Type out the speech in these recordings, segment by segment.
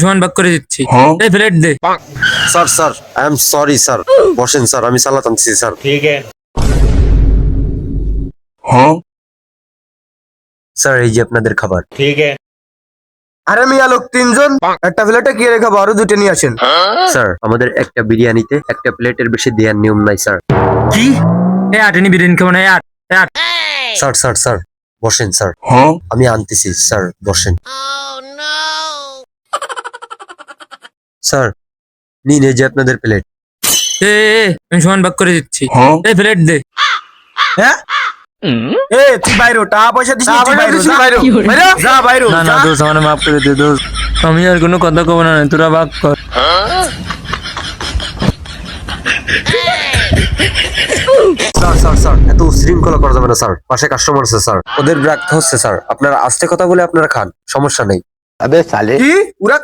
সমান ভাগ করে দিচ্ছি। হ্যাঁ? এই plate they. Sir sir I am sorry sir. বসেন স্যার আমি সালাত আনছি স্যার। ঠিক। আছে হ্যাঁ? স্যার এই যে আপনাদের খাবার। ঠিক। আছে আরে মিয়া লোক তিনজন? একটা প্লেটে কি রেখে আরও দুটো নিয়ে আসেন? স্যার আমাদের একটা বিরিয়ানিতে একটা প্লেটের বেশি দেওয়ার নিয়ম নাই স্যার। কি? এ আটেনি বিরিয়ানি কেমন আট আট। স্যার স্যার স্যার বসেন স্যার। হ্যাঁ? আমি আনতেছি স্যার বসেন। oh, স্যার নিন এই যে আপনাদের প্লেট এ এ, আমি সমান ভাগ করে দিচ্ছি। এই প্লেট দে। হ্যাঁ? এ তুই বাইরো টাকা পয়সা দিস তুই বাইরো। যা বাইরো? যা বাইরো না না যা। দোষ আমার মাফ করে দে দোষ আমি আর কোনো কথা কব না তোরা ভাগ কর। স্যার স্যার স্যার এত উশৃঙ্খলা করা যাবে না স্যার। পাশে কাস্টমার আছে স্যার। ওদের রাখতে হচ্ছে স্যার। আপনারা আস্তে কথা বলে আপনারা খান সমস্যা নেই। আবে সালে কি?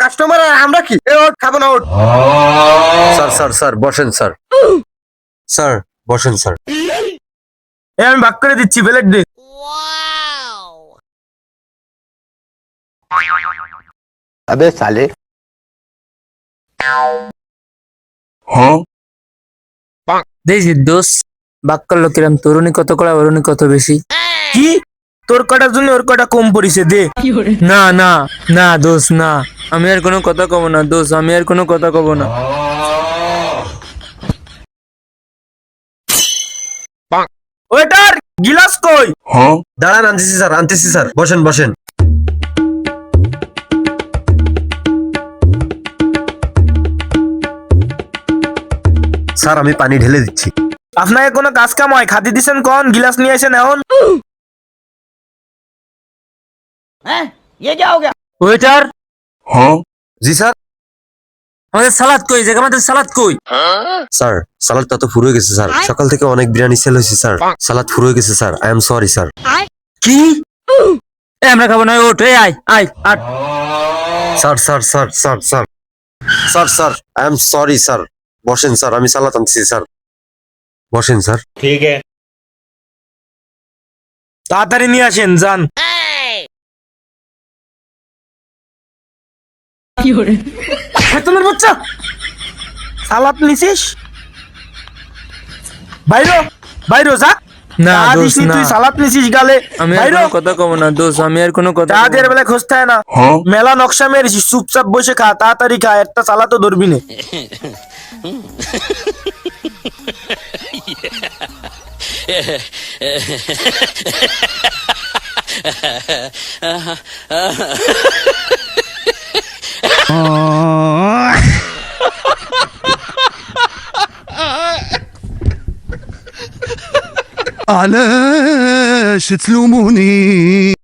কাস্টমার আর আমরা কি? এ ওট খাব না ওট স্যার স্যার স্যার বসেন স্যার। স্যার বসেন স্যার। এ আমি ভাগ করে দিচ্ছি প্লেট আবে সালে হ্যাঁ? দোষ বাক্য লোকেরাম তরুণী কত কড়া অরুণী কত বেশি। কি? তোর কটার জন্য ওর কটা কম পড়িছে দে। না না না দোষ না। আমি আর কোনো কথা কব না দোষ আমি আর কোনো কথা কব না। ওয়েটার গিলাস কই? দাঁড়ান আনতেছি স্যার আনতেছি স্যার। বসেন বসেন। স্যার আমি পানি ঢেলে দিচ্ছি। আপনাকে কোনো কাজ কাম হয়? খাতি দিছেন কোন? গিলাস নিয়ে আসেন এখন। ওয়েটার জি স্যার আমাদের সালাদ কই যে আমাদের সালাদ কই স্যার সালাদটা তো ফুরো গেছে স্যার সকাল থেকে অনেক বিরিয়ানি সেল হয়েছে স্যার সালাদ ফুরো গেছে sir I am sorry sir কি এ আমরা খাবো না ওঠ এই আয় আয় আট sir sir sir sir sir sir sir I am sorry sir বসেন স্যার আমি সালাদ আনছি স্যার বসেন স্যার ठीक है তাড়াতাড়ি নিয়ে আসেন যান বাচ্চা! নিছিস? বাইরো বাইরো যা। না দোষ না। তুই সালাদ নিছিস গালে। আমি আর কোনো কথা কব না দোষ আমি আর কোনো কথা চা কব দিয়ে না। বেলা খোঁজ না। মেলা নকশা মেরেছি চুপচাপ বসে খা তাড়াতাড়ি খা একটা সালা তো ধরবি না। علاش تلوموني؟